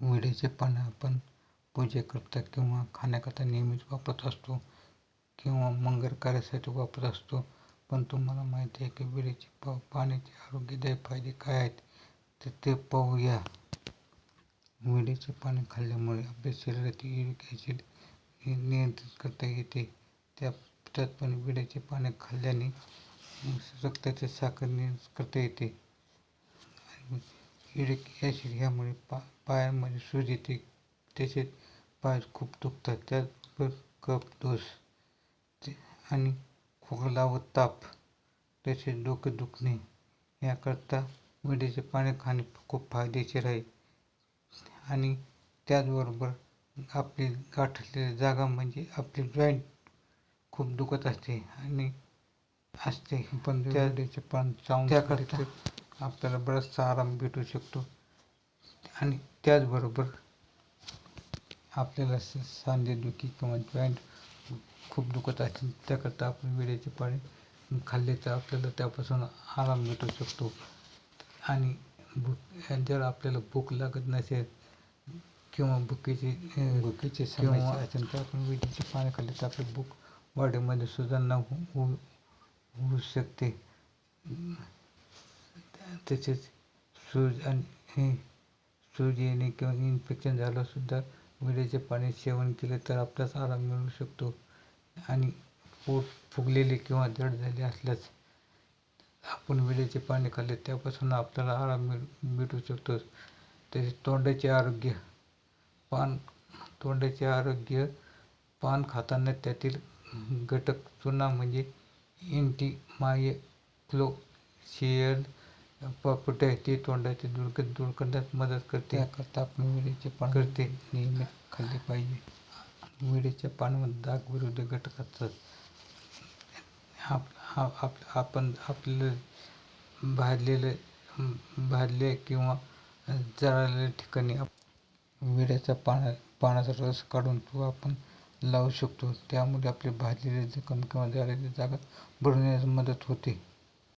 विड्याचे पानं आपण पूजेकरता किंवा खाण्याकरता नेहमीच वापरत असतो किंवा मंगल कार्यासाठी वापरत असतो. पण तुम्हाला माहिती आहे की विड्याचे प पाण्याचे आरोग्यदायी फायदे काय आहेत? तर ते पाहूया. विड्याचे पाने खाल्ल्यामुळे आपल्या शरीरातील युरिक ॲसिड हे नियंत्रित करता येते. त्या त्याचप्रमाणे विड्याचे पाने खाल्ल्याने रक्ताची साखर नियंत्रित करता येते. युरिक ॲसिड ह्यामुळे पा पायामध्ये सूज येते. तसेच पाय खूप दुखतात. त्याचबरोबर कफ दोष ते आणि खोकला व ताप. तसेच डोके दुखणे. याकरता विड्याचे पाने खाणे खूप फायदेशीर आहे. आणि त्याचबरोबर आपली गाठलेली जागा म्हणजे आपली जॉईंट खूप दुखत असते आणि असते. पण त्या पान चावून त्याकरता आपल्याला बराचसा आराम भेटू शकतो. आणि त्याचबरोबर आपल्याला सांधेदुखी किंवा जॉईंट खूप दुखत असतील त्याकरता आपण विड्याचे पाने खाल्ले तर आपल्याला त्यापासून आराम भेटू शकतो. आणि भूक जर आपल्याला भूक लागत नसेल किंवा भुकेची भुकेची समस्या. असेल तर आपण विड्याचे पाने खाल्ले तर आपली भूक बॉडीमध्ये सुधारणा होऊ होऊ शकते. तसेच सूज आणि सूज येणे किंवा इन्फेक्शन झालंसुद्धा विड्याचे पाणी सेवन केले तर आपल्यास आराम मिळू शकतो. आणि पोट फुगलेले किंवा जड झाले असल्यास आपण विड्याचे पाने खाल्ले त्यापासून आपल्याला आराम मिळ भेटू शकतो. तसेच तोंडाचे आरोग्य पान तोंडाचे आरोग्य पान खाताना त्यातील घटक चुना म्हणजे अँटिमायक्रोशियल प्रॉपर्टी ते तोंडाची दुर्गंधी दूर करण्यास मदत करते. याकरता आपण विड्याचे पान करते. नेहमी खाल्ले पाहिजे. विड्याच्या पानामध्ये डाग विरोधी घटक असतात आप आपण आपलं भाजलेलं भाजले किंवा जळालेल्या ठिकाणी विड्याच्या पाना पानाचा रस काढून तो आपण लावू शकतो. त्यामुळे आपली भाजलेली जखम किंवा जळालेली जागा भरून येण्यास मदत होते.